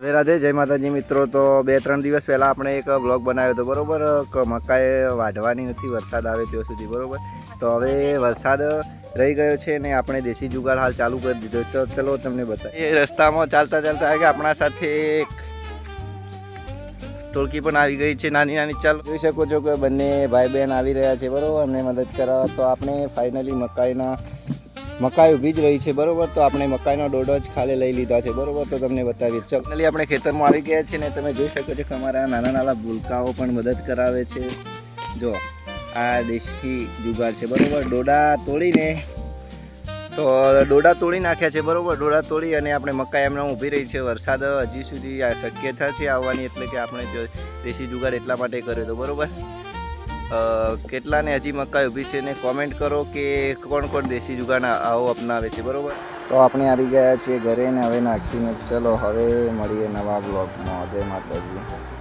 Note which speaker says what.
Speaker 1: રાધે, જય માતાજી મિત્રો. તો બે, ત્રણ દિવસ પહેલાં આપણે એક બ્લોગ બનાવ્યો હતો, બરોબર? મકાઈ વાઢવાની નથી વરસાદ આવે ત્યાં સુધી, બરોબર? તો હવે વરસાદ રહી ગયો છે ને આપણે દેશી જુગાડ હાલ ચાલુ કરી દીધો તો ચલો તમને બતાવીએ. એ રસ્તામાં ચાલતા ચાલતા કે આપણા સાથે એક ટોળકી પણ આવી ગઈ છે, નાની નાની. ચાલ, જોઈ શકો છો કે બંને ભાઈ બહેન આવી રહ્યા છે, બરાબર? અમને મદદ કરવા તો આપણે ફાઇનલી મકાઈના મકાઈ ઊભી જ રહી છે, બરોબર? તો આપણે મકાઈનો ડોડો જ ખાલી લઈ લીધા છે, બરોબર? તો તમને બતાવીએ. ચકનલી આપણે ખેતરમાં આવી ગયા છે ને તમે જોઈ શકો છો કે અમારા નાના નાના ભૂલકાઓ પણ મદદ કરાવે છે. જો, આ દેશી જુગાર છે, બરોબર? ડોડા તોડીને, તો ડોડા તોડી નાખ્યા છે, બરોબર? ડોડા તોડી અને આપણે મકાઈ એમને ઊભી રહી છે. વરસાદ હજી સુધી શક્યતા છે આવવાની, એટલે કે આપણે દેશી જુગાર એટલા માટે કર્યો હતો બરોબર? કેટલાને હજી મકાઈ ઊભી છે ને કોમેન્ટ કરો કે કોણ કોણ દેશી જુગાડ આવો અપનાવે છે, બરાબર? તો આપણે આવી ગયા છીએ ઘરે ને હવે નાખીને ચલો હવે મળીએ નવા બ્લોગમાં જય માતાજી.